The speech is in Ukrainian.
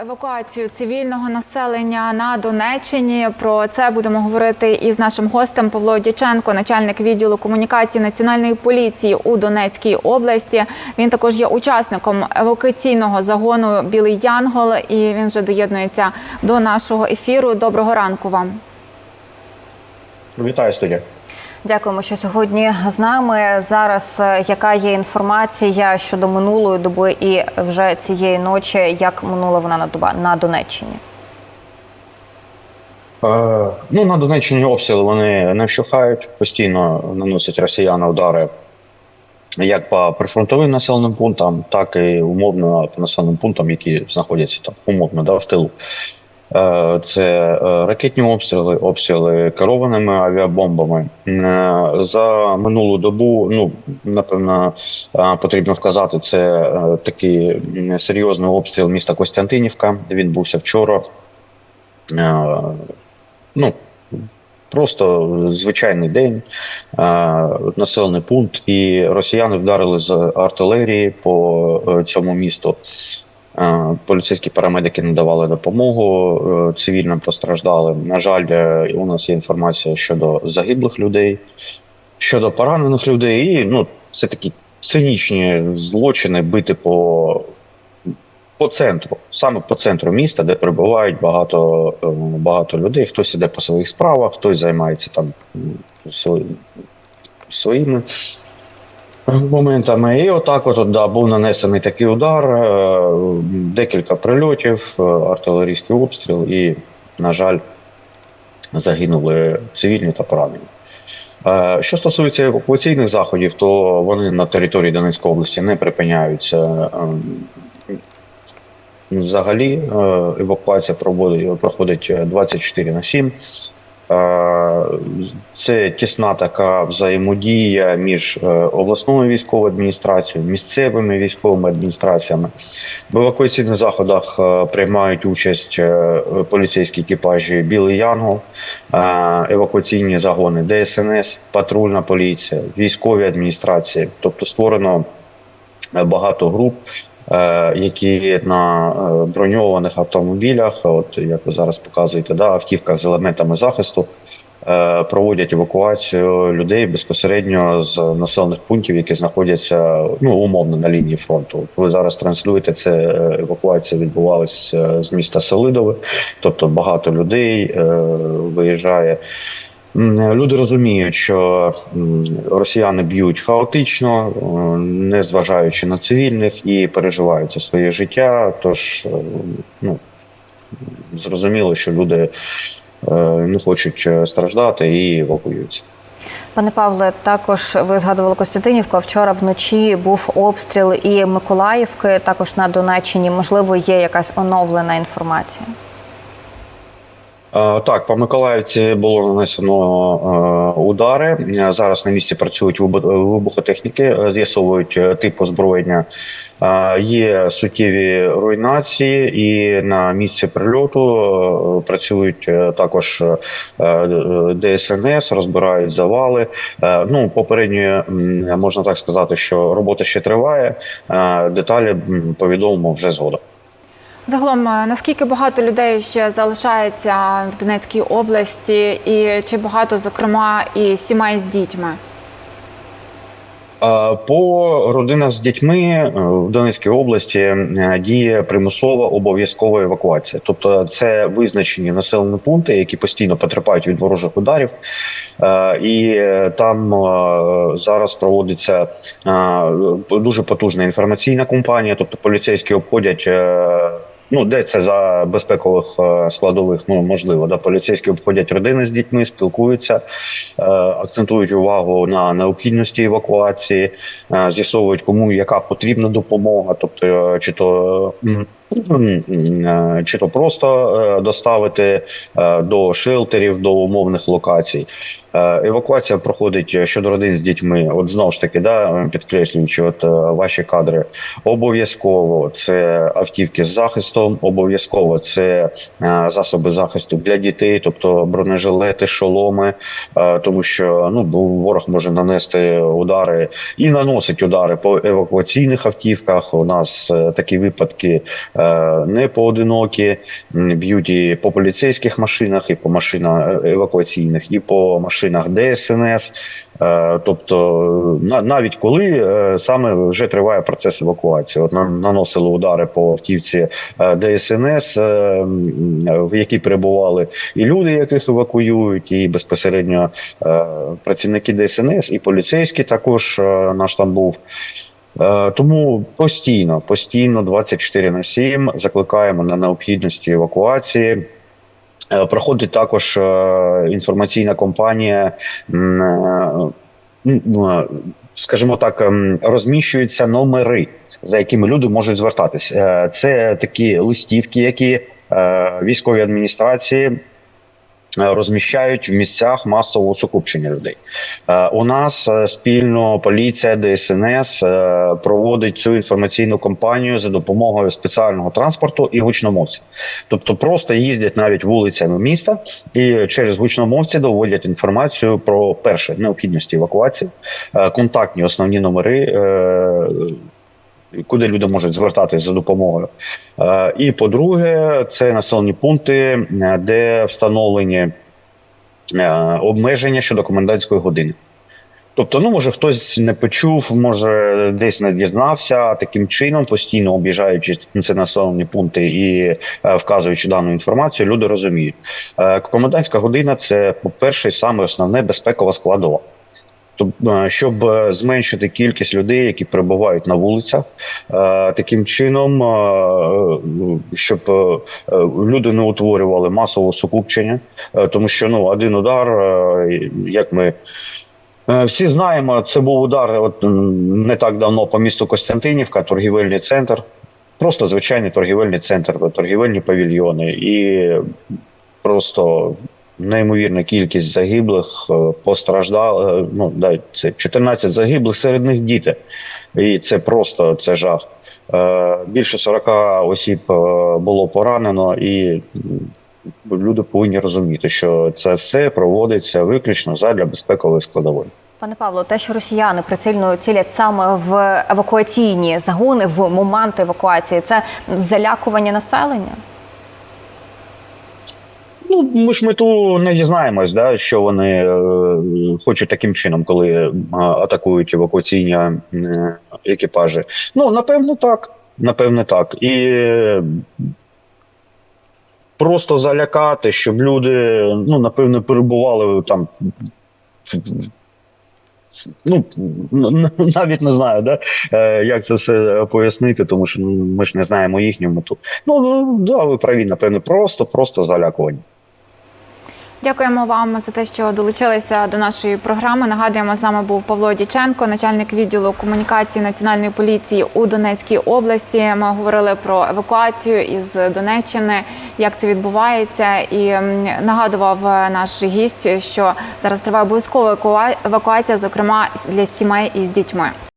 Евакуацію цивільного населення на Донеччині про це будемо говорити із нашим гостем Павло Дяченко, начальник відділу комунікації національної поліції у Донецькій області. Він також є учасником евакуаційного загону Білий Янгол, і він вже доєднується до нашого ефіру. Доброго ранку вам. Вітаю студія. Дякуємо, що сьогодні з нами. Зараз е, яка є інформація щодо минулої доби і вже цієї ночі, як минула вона на доба на Донеччині? Е, ну, на Донеччині обстріли вони не вщухають, постійно наносять росіяни удари як по прифронтовим населеним пунктам, так і умовно по населеним пунктам, які знаходяться там умовно да, в тилу. Е, Це е, ракетні обстріли, обстріли керованими авіабомбами. Е, За минулу добу, ну напевно, потрібно вказати, це такий серйозний обстріл міста Костянтинівка. Він відбувся вчора. Ну, просто звичайний день, населений пункт, і росіяни вдарили з артилерії по цьому місту. Е, Поліцейські парамедики надавали допомогу е, цивільним постраждалим. На жаль, е, у нас є інформація щодо загиблих людей, щодо поранених людей. І ну, це такі цинічні злочини бити по, по центру, саме по центру міста, де перебувають багато, багато людей. Хтось іде по своїх справах, хтось займається там своїми моментами. І отак, от, да, був нанесений такий удар, е, декілька прильотів, е, артилерійський обстріл, і, на жаль, загинули цивільні та поранені. Е, Що стосується евакуаційних заходів, то вони на території Донецької області не припиняються. Ем, Взагалі евакуація проходить 24 на 7. Е, Це тісна така взаємодія між е, обласною військовою адміністрацією, місцевими військовими адміністраціями. В евакуаційних заходах е, приймають участь поліцейські екіпажі Білий Янгол, евакуаційні загони ДСНС, патрульна поліція, військові адміністрації. Тобто створено багато груп, які на е, броньованих автомобілях, от як ви зараз показуєте, да, автівках з елементами захисту. е, Проводять евакуацію людей безпосередньо з населених пунктів, які знаходяться ну умовно на лінії фронту. Ви зараз транслюєте це. е, Евакуація відбувалася з міста Селидове, тобто багато людей е, виїжджає. Люди розуміють, що росіяни б'ють хаотично, е, не зважаючи на цивільних, і переживають за своє життя. Тож е, ну, зрозуміло, що люди е, не хочуть страждати і евакуюються. Пане Павле, також ви згадували Костянтинівку. Вчора вночі був обстріл і Миколаївки, також на Донеччині. Можливо, є якась оновлена інформація. Е, Так, по Миколаївці було нанесено е, удари. Е, Зараз на місці працюють вибу- вибухотехніки, з'ясовують тип озброєння. Є суттєві руйнації, і на місці прильоту працюють також ДСНС, розбирають завали. Ну, попередньо можна так сказати, що робота ще триває. Деталі повідомимо вже згодом. Загалом, е, наскільки багато людей ще залишається в Донецькій області, і чи багато, зокрема, і сімей з дітьми? Е, По родинах з дітьми е, в Донецькій області діє примусова обов'язкова евакуація. Тобто це визначені населені пункти, які постійно потерпають від ворожих ударів, і там зараз проводиться дуже потужна інформаційна кампанія, тобто поліцейські обходять. Ну, де це за безпекових е, складових, ну можливо, да поліцейські обходять родини з дітьми, спілкуються, е, акцентують увагу на необхідності евакуації, е, з'ясовують, кому яка потрібна допомога, тобто чи то чи то просто е, доставити е, до шелтерів, до умовних локацій. Е, Евакуація проходить щодо родин з дітьми. От знову ж таки, да, підкреслюючи, от е, ваші кадри обов'язково це автівки з захистом, обов'язково це е, засоби захисту для дітей, тобто бронежилети, шоломи, е, тому що ну ворог може нанести удари і наносить удари по евакуаційних автівках. У нас е, такі випадки е, не поодинокі, б'ють і по поліцейських машинах, і по машинах е, евакуаційних, і по машинах ДСНС. Е, Тобто, на- навіть коли е, саме вже триває процес евакуації, от наносили удари по автівці е, ДСНС, е, в якій перебували і люди, яких евакуюють, і безпосередньо е, працівники ДСНС, і поліцейські також е, наш там був. Е, Тому постійно, постійно 24 на 7 закликаємо на необхідності евакуації. Е, Проходить також е, інформаційна е, скажімо так, ем, розміщуються номери, за якими люди можуть звертатись. Е, Це такі листівки, які військові адміністрації розміщають в місцях масового сукупчення людей. Е, У нас е, спільно поліція ДСНС е, проводить цю інформаційну кампанію за допомогою спеціального транспорту і гучномовців. Тобто просто їздять навіть вулицями міста і через гучномовці доводять інформацію про перше необхідності евакуації, е, контактні основні номери. Куди люди можуть звертатися за допомогою, Е, і по-друге, це населені пункти, е, де встановлені е, обмеження щодо комендантської години. Тобто, ну може хтось не почув, може десь не дізнався. Таким чином, постійно об'їжджаючи ці населені пункти і е, вказуючи дану інформацію, люди розуміють. Е, комендантська година це, по-перше, саме основне безпекова складова. Е, щоб е, зменшити кількість людей, які перебувають на вулицях, е, таким чином, щоб люди не утворювали масового сукупчення, тому що ну один удар, як ми. Всі знаємо, це був удар от, не так давно по місту Костянтинівка, торгівельний центр. Просто звичайний торгівельний центр, торгівельні павільйони. І просто неймовірна кількість загиблих, е, постраждалих. Ну, да, це 14 загиблих, серед них діти. І це просто це жах. Е, Більше 40 осіб е, було поранено, і люди повинні розуміти, що це все проводиться виключно задля безпекової складової. Пане Павло, те, що росіяни прицільно цілять саме в евакуаційні загони в момент евакуації, це залякування населення. Ну, ми ж мету не дізнаємось, да, що вони е, хочуть таким чином, коли е, атакують евакуаційні е, екіпажі. Ну, напевно, так. Напевне, так. І е, просто залякати, щоб люди, ну, напевно, перебували там. Ну, навіть не знаю, да? е, як це все пояснити, тому що ну, ми ж не знаємо їхню мету. Ну да, ви праві, напевно, просто, просто залякування. Дякуємо вам за те, що долучилися до нашої програми. Нагадуємо, з нами був Павло Діченко, начальник відділу комунікації національної поліції у Донецькій області. Ми говорили про евакуацію із Донеччини, як це відбувається, і нагадував е, наш гість, що зараз триває обов'язкова евакуація, зокрема для сімей із дітьми.